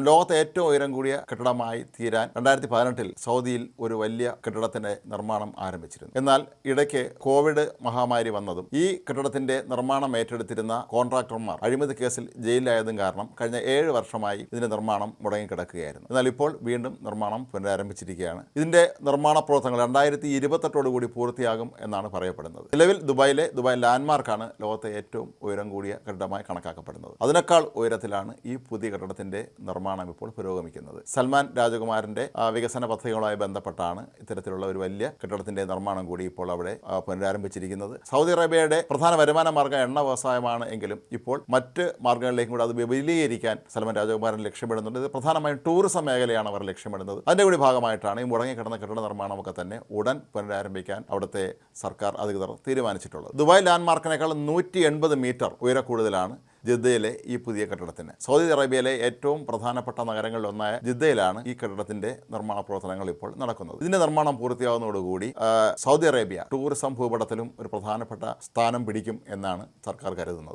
ലോകത്തെ ഏറ്റവും ഉയരം കൂടിയ കെട്ടിടമായി തീരാൻ രണ്ടായിരത്തി പതിനെട്ടിൽ സൗദിയിൽ ഒരു വലിയ കെട്ടിടത്തിന്റെ നിർമ്മാണം ആരംഭിച്ചിരുന്നു. എന്നാൽ ഇടയ്ക്ക് കോവിഡ് മഹാമാരി വന്നതും ഈ കെട്ടിടത്തിന്റെ നിർമ്മാണം ഏറ്റെടുത്തിരുന്ന കോൺട്രാക്ടർമാർ അഴിമതി കേസിൽ ജയിലിലായതും കാരണം കഴിഞ്ഞ ഏഴ് വർഷമായി ഇതിന്റെ നിർമ്മാണം മുടങ്ങിക്കിടക്കുകയായിരുന്നു. എന്നാൽ ഇപ്പോൾ വീണ്ടും നിർമ്മാണം പുനരാരംഭിച്ചിരിക്കുകയാണ്. ഇതിന്റെ നിർമ്മാണ പ്രവർത്തനങ്ങൾ രണ്ടായിരത്തി ഇരുപത്തെട്ടോടുകൂടി പൂർത്തിയാകും എന്നാണ് പറയപ്പെടുന്നത്. നിലവിൽ ദുബായിലെ ദുബായ് ലാൻഡ്മാർക്കാണ് ലോകത്തെ ഏറ്റവും ഉയരം കൂടിയ കെട്ടിടമായി കണക്കാക്കപ്പെടുന്നത്. അതിനേക്കാൾ ഉയരത്തിലാണ് ഈ പുതിയ കെട്ടിടത്തിന്റെ നിർമ്മാണം. ഇപ്പോൾ പുരോഗമിക്കുന്നത്. സൽമാൻ രാജകുമാരന്റെ ആ, വികസന പദ്ധതികളുമായി ബന്ധപ്പെട്ടാണ് ഇത്തരത്തിലുള്ള ഒരു വലിയ കെട്ടിടത്തിന്റെ നിർമ്മാണം കൂടി ഇപ്പോൾ അവിടെ പുനരാരംഭിച്ചിരിക്കുന്നത്. സൗദി അറേബ്യയുടെ പ്രധാന വരുമാന മാർഗം എണ്ണ വ്യവസായമാണ് എങ്കിലും ഇപ്പോൾ മറ്റ് മാർഗങ്ങളിലേക്കും കൂടി അത് വിപുലീകരിക്കാൻ സൽമാൻ രാജകുമാരൻ ലക്ഷ്യമിടുന്നുണ്ട്. ഇത് പ്രധാനമായും ടൂറിസം മേഖലയാണ് അവർ ലക്ഷ്യമിടുന്നത്. അതിന്റെ കൂടി ഭാഗമായിട്ടാണ് ഈ മുടങ്ങി കിടന്ന കെട്ടിട നിർമ്മാണമൊക്കെ തന്നെ ഉടൻ പുനരാരംഭിക്കാൻ അവിടുത്തെ സർക്കാർ അധികൃതർ തീരുമാനിച്ചിട്ടുള്ളത്. ദുബായ് ലാൻഡ്മാർക്കിനേക്കാൾ നൂറ്റി എൺപത് മീറ്റർ ഉയര കൂടുതലാണ് ജിദ്ദയിലെ ഈ പുതിയ കെട്ടിടത്തിന്. സൗദി അറേബ്യയിലെ ഏറ്റവും പ്രധാനപ്പെട്ട നഗരങ്ങളിലൊന്നായ ജിദ്ദയിലാണ് ഈ കെട്ടിടത്തിന്റെ നിർമ്മാണ പ്രവർത്തനങ്ങൾ ഇപ്പോൾ നടക്കുന്നത്. ഇതിന്റെ നിർമ്മാണം പൂർത്തിയാവുന്നതോടുകൂടി സൗദി അറേബ്യ ടൂറിസം ഭൂപടത്തിലും ഒരു പ്രധാനപ്പെട്ട സ്ഥാനം പിടിക്കും എന്നാണ് സർക്കാർ കരുതുന്നത്.